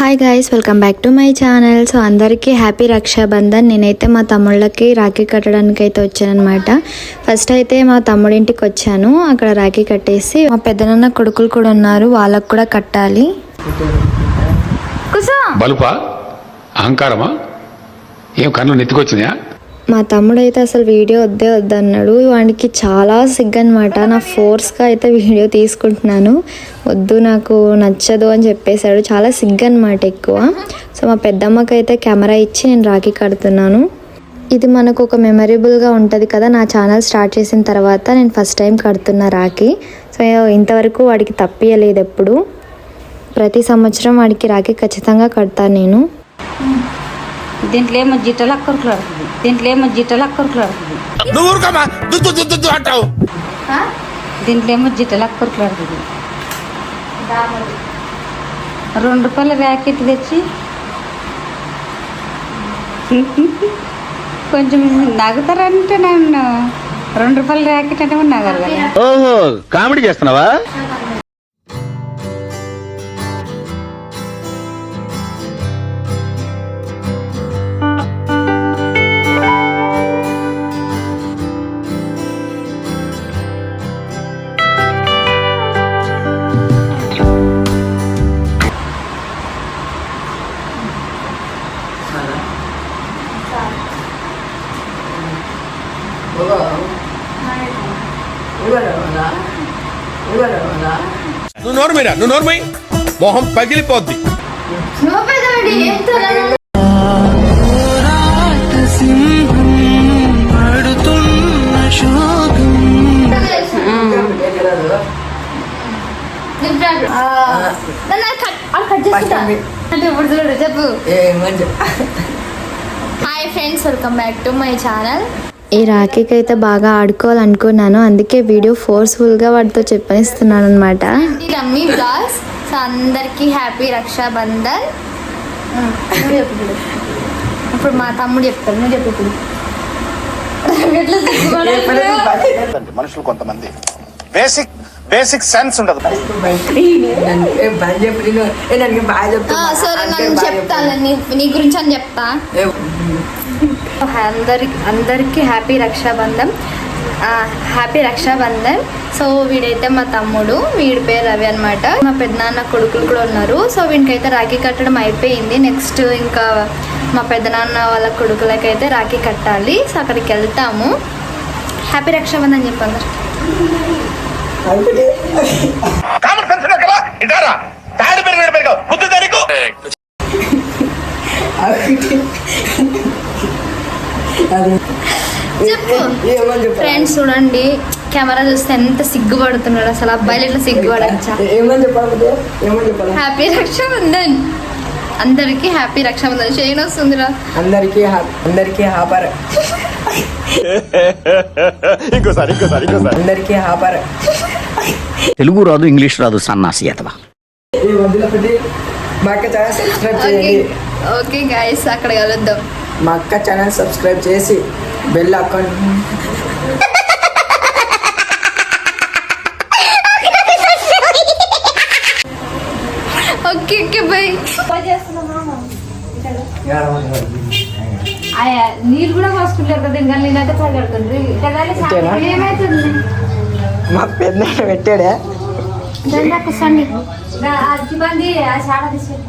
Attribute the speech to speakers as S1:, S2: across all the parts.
S1: Hi guys welcome back to my channel so అందరికీ happy Rakshabandhan. నేనైతే మా తమ్ముళ్ళకి రాఖీ కట్టడానికి అయితే వచ్చానమాట ఫస్ట్ అయితే మా తమ్ముడింటికి వచ్చాను. అక్కడ రాఖీ కట్టేసి మా పెద్దనన్న కొడుకులు కూడా ఉన్నారు. వాళ్ళకు కూడా కట్టాలి.
S2: బలుపా? అహంకారమా? ఏం కన్ను నెత్తికొచ్చినాయా?
S1: మా తమ్ముడు అయితే అసలు వీడియో వద్దే వద్దన్నాడు. వాడికి చాలా సిగ్గనమాట నా ఫోర్స్గా అయితే వీడియో తీసుకుంటున్నాను. వద్దు నాకు నచ్చదు అని చెప్పేశాడు. చాలా సిగ్గనమాట ఎక్కువ. సో మా పెద్దమ్మకి అయితే కెమెరా ఇచ్చి నేను రాఖీ కడుతున్నాను. ఇది మనకు ఒక మెమరబుల్గా ఉంటుంది కదా. నా ఛానల్ స్టార్ట్ చేసిన తర్వాత నేను ఫస్ట్ టైం కడుతున్నా రాఖీ. సో ఇంతవరకు వాడికి తప్పియలేదు ఎప్పుడు. ప్రతి సంవత్సరం వాడికి రాఖీ ఖచ్చితంగా కడతాను నేను.
S3: దీంట్లో ఏమో జిట్టలు అక్కరుకులు ఆడుతుంది. దీంట్లో ఏమో జిట్టలు అక్కరుకులు
S4: అంటావు.
S3: దీంట్లో ఏమో జిట్టలు అక్కరుకులు ఆడుతుంది. రెండు రూపాయల ర్యాకెట్ తెచ్చి కొంచెం నగుతారంటే నన్ను. రెండు రూపాయల ర్యాకెట్ అంటే కదా.
S4: ఓహో కామెడీ చేస్తున్నావా? నువ్వు నోరు మీరా? నువ్వు నోరు మై మొహం పగిలిపోద్ది.
S1: చెప్పు hi friends welcome back to my channel. ఈ రాఖీకి అయితే బాగా ఆడుకోవాలనుకున్నాను. అందుకే వీడియో ఫోర్స్ఫుల్గా వాడితో చెప్పనిస్తున్నాను అనమాట రమ్మీ బ్లాగ్స్ సో అందరికీ హ్యాపీ రక్షాబంధన్. ఇప్పుడు. మా తమ్ముడు చెప్తాడు. నువ్వు చెప్పు ఇప్పుడు.
S5: మనుషులు కొంతమంది. బేసిక్ బేసిక్ సెన్స్ ఉండదు.
S1: సరే నేను చెప్తాను. నీ గురించి అని అందరికీ happy Rakshabandhan. Happy Rakshabandhan so వీడైతే మా తమ్ముడు వీడి పేరు రవి అనమాట మా పెద్దనాన్న కొడుకులు కూడా ఉన్నారు. సో వీడికైతే రాఖీ కట్టడం అయిపోయింది. నెక్స్ట్ ఇంకా మా పెద్దనాన్న వాళ్ళ కొడుకులకైతే రాఖీ కట్టాలి. సో అక్కడికి వెళ్తాము. హ్యాపీ రక్షాబంధన్ చెప్పండి.
S5: కామన్ సెన్స్ కదా? ఇటారా? తాడు పెరిగిన పెరిగావు బుద్ధి
S1: ఫ్రెండ్స్ చూడండి కెమెరా చూస్తే ఎంత సిగ్గుపడుతున్నాడు అసలు. అబ్బాయిలు ఇట్లా సిగ్గుపడచ్చా? హ్యాపీ రక్షాబంధన్. అందరికి హ్యాపీ రక్షాబంధన్. చేయను వస్తుందిరా.
S6: అందరికీ హ్యాప్- అందరికీ హాపర్.
S5: ఇంకోసారి ఇంకోసారి ఇంకోసారి.
S6: అందరికీ హాపర్
S7: తెలుగు రాదు ఇంగ్లీష్ రాదు సన్నాసి అతవా.
S6: ఈ మధ్యలో పెట్టి మా అక్క ఛానల్ సబ్స్క్రైబ్
S1: ఓకే
S6: చేయండి.
S1: ఓకే గైస్ అక్కడ కలుద్దాం.
S6: మా అక్క ఛానల్ సబ్స్క్రైబ్ చేసి bell account
S1: okay okay bye
S3: నీళ్ళు కూడా పోసుకుంటారు కదా ఇంకా నేనైతే పగడుతుంది
S6: ఇంతేనా?
S1: ఏమైతుంది?
S6: మా పెద్ద పెట్టాడే.
S1: కూర్చోండి
S3: అజ్జి బంది ఆ చాడ తీసుకెళ్ళి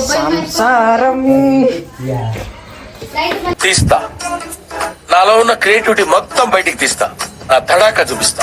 S6: సంసారం.
S4: తీస్తా. నాలో ఉన్న క్రియేటివిటీ మొత్తం బయటికి తీస్తా. నా తడాక చూపిస్తా.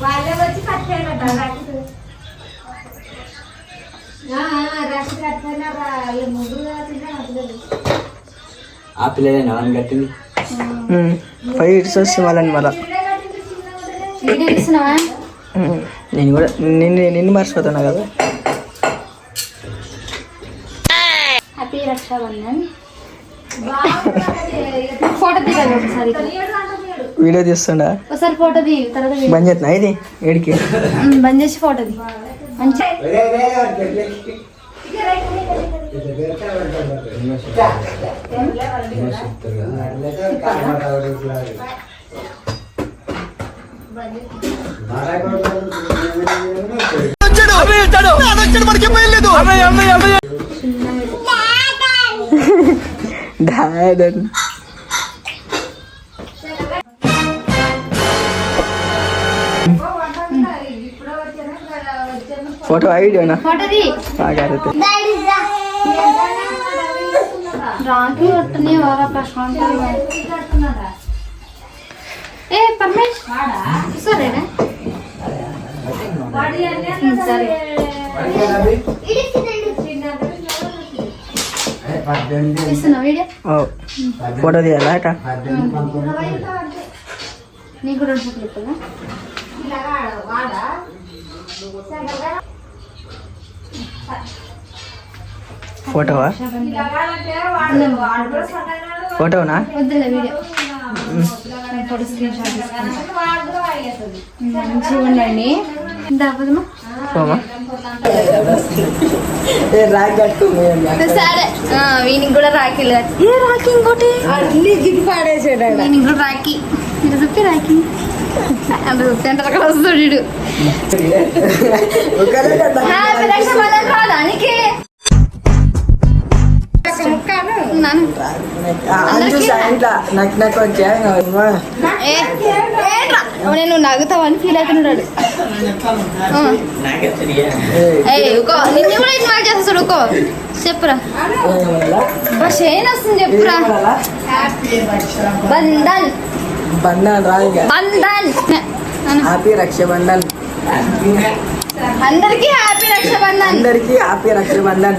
S1: పెడతా మంచిది
S6: ఆ పిల్లలేనా కట్టింది.
S8: ఫైవ్ ఇట్స్ వస్తే వాళ్ళని మళ్ళా. నేను కూడా నిన్ను నిన్ను మర్చిపోతున్నా కదా.
S1: హ్యాపీ రక్షాబంధన్. ఫోటో ఒకసారి.
S8: వీడియో తీస్తుండా?
S1: ఒకసారి ఫోటో తీ తర్వాత వీడియో
S8: బంద్ చేస్తున్నా ఇది ఏడికి?
S1: బంద్ చేసి ఫోటో తీ మంచి
S8: డాడ్
S1: పరమేష్ సరేనా ఉమ్, సరే ఇస్తున్నా వీడియో
S8: ఓ, ఫోటో తీయాలా అట
S1: నీకు రెండు ఫోటోలు ఇస్తుందా
S8: ఫోటోవా? ఫోటోనా?
S1: వద్దులే వీడియో. ఫోటో స్క్రీన్ షాట్ మంచిగా ఉండండి. సరే. వీనికి కూడా రాఖీలు ఏ రాఖీ ఇంకోటి?
S6: అన్ని జిగి పాడేసాడు
S1: వీనికి కూడా రాఖీ. చెప్పి రాఖీ. అంత రకాల వస్తాడు వీడు
S8: ఒకరే కదా
S1: హ్యాపీ రక్షాబంధన్ రాదా నీకే నాన్న
S8: అందు సాయంత్రం నాకు నాకు వచ్చా
S1: ఏ ఏంట్రా నేను నవ్వుతావని ఫీల్ అవుతున్నాడు కూడా ఇన్వైట్ చేస్తాడు ఊకో చెప్పురా బస్ ఏం వస్తుంది చెప్పురా బంధన్
S8: బంధన్ రాయిగా
S1: బంధన్.
S8: హ్యాపీ రక్షాబంధన్
S1: అందరికీ హ్యాపీ రక్షాబంధన్
S8: అందరికీ హ్యాపీ రక్షాబంధన్